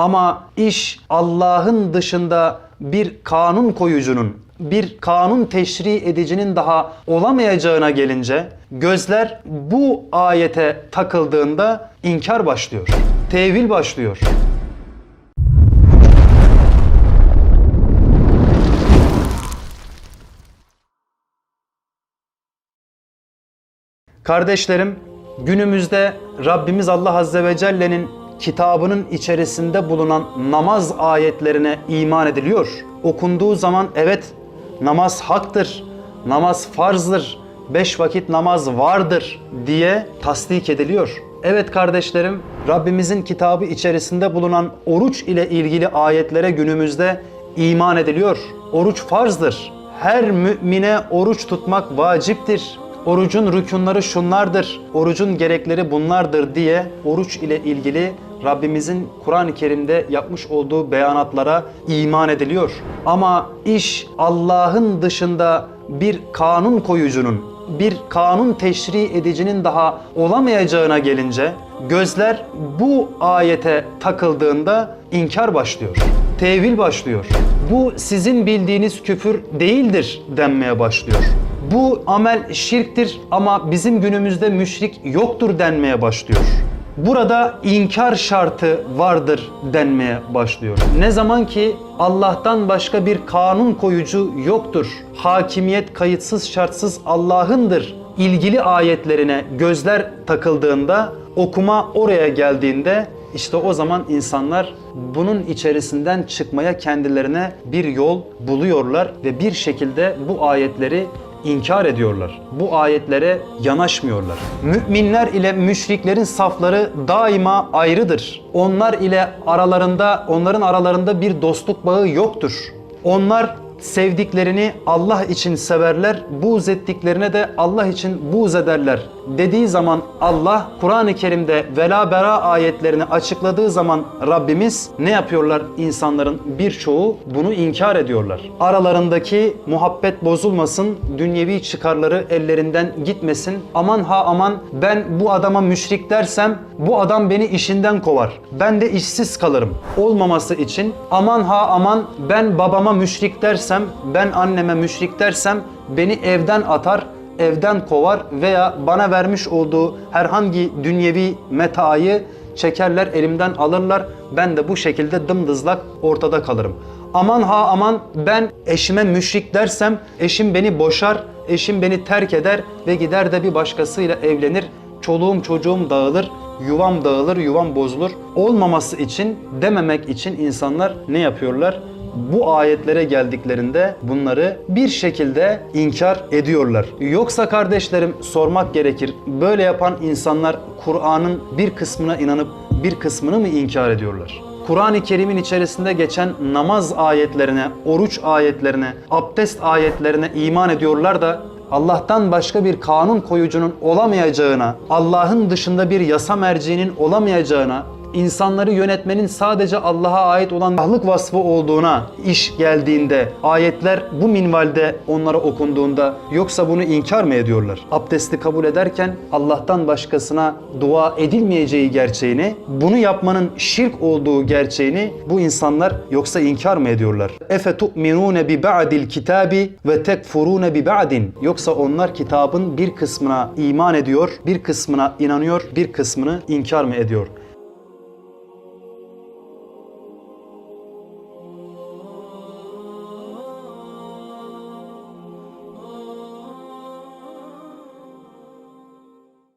Ama iş Allah'ın dışında bir kanun koyucunun, bir kanun teşri edicinin daha olamayacağına gelince gözler bu ayete takıldığında inkar başlıyor. Tevil başlıyor. Kardeşlerim, günümüzde Rabbimiz Allah Azze ve Celle'nin kitabının içerisinde bulunan namaz ayetlerine iman ediliyor. Okunduğu zaman evet namaz haktır, namaz farzdır, beş vakit namaz vardır diye tasdik ediliyor. Evet kardeşlerim, Rabbimizin kitabı içerisinde bulunan oruç ile ilgili ayetlere günümüzde iman ediliyor. Oruç farzdır. Her mümine oruç tutmak vaciptir. Orucun rükunları şunlardır, orucun gerekleri bunlardır diye oruç ile ilgili Rabbimizin Kur'an-ı Kerim'de yapmış olduğu beyanatlara iman ediliyor. Ama iş Allah'ın dışında bir kanun koyucunun, bir kanun teşri edicinin daha olamayacağına gelince gözler bu ayete takıldığında inkar başlıyor. Tevil başlıyor. Bu sizin bildiğiniz küfür değildir denmeye başlıyor. Bu amel şirktir ama bizim günümüzde müşrik yoktur denmeye başlıyor. Burada inkar şartı vardır denmeye başlıyor. Ne zaman ki Allah'tan başka bir kanun koyucu yoktur. Hakimiyet kayıtsız şartsız Allah'ındır. İlgili ayetlerine gözler takıldığında, okuma oraya geldiğinde işte o zaman insanlar bunun içerisinden çıkmaya kendilerine bir yol buluyorlar ve bir şekilde bu ayetleri inkar ediyorlar. Bu ayetlere yanaşmıyorlar. Müminler ile müşriklerin safları daima ayrıdır. Onlar ile aralarında, onların aralarında bir dostluk bağı yoktur. Onlar sevdiklerini Allah için severler, buğz ettiklerine de Allah için buğz ederler dediği zaman Allah Kur'an-ı Kerim'de vela bera ayetlerini açıkladığı zaman Rabbimiz ne yapıyorlar? İnsanların birçoğu bunu inkar ediyorlar. Aralarındaki muhabbet bozulmasın, dünyevi çıkarları ellerinden gitmesin. Aman ha aman ben bu adama müşrik dersem bu adam beni işinden kovar. Ben de işsiz kalırım. Olmaması için aman ha aman ben babama müşrik dersem, ben anneme müşrik dersem beni evden atar, evden kovar veya bana vermiş olduğu herhangi dünyevi metaayı çekerler elimden alırlar. Ben de bu şekilde dımdızlak ortada kalırım. Aman ha aman ben eşime müşrik dersem eşim beni boşar, eşim beni terk eder ve gider de bir başkasıyla evlenir. Çoluğum çocuğum dağılır, yuvam dağılır, yuvam bozulur. Olmaması için, dememek için insanlar ne yapıyorlar? Bu ayetlere geldiklerinde bunları bir şekilde inkar ediyorlar. Yoksa kardeşlerim sormak gerekir. Böyle yapan insanlar Kur'an'ın bir kısmına inanıp bir kısmını mı inkar ediyorlar? Kur'an-ı Kerim'in içerisinde geçen namaz ayetlerine, oruç ayetlerine, abdest ayetlerine iman ediyorlar da Allah'tan başka bir kanun koyucunun olamayacağına, Allah'ın dışında bir yasa merciğinin olamayacağına, insanları yönetmenin sadece Allah'a ait olan Allah'lık vasfı olduğuna iş geldiğinde ayetler bu minvalde onlara okunduğunda yoksa bunu inkar mı ediyorlar? Abdesti kabul ederken Allah'tan başkasına dua edilmeyeceği gerçeğini, bunu yapmanın şirk olduğu gerçeğini bu insanlar yoksa inkar mı ediyorlar? Efe tu'minune bi ba'dil kitabi ve tekfurune bi ba'din. Yoksa onlar kitabın bir kısmına iman ediyor, bir kısmına inanıyor, bir kısmını inkar mı ediyor?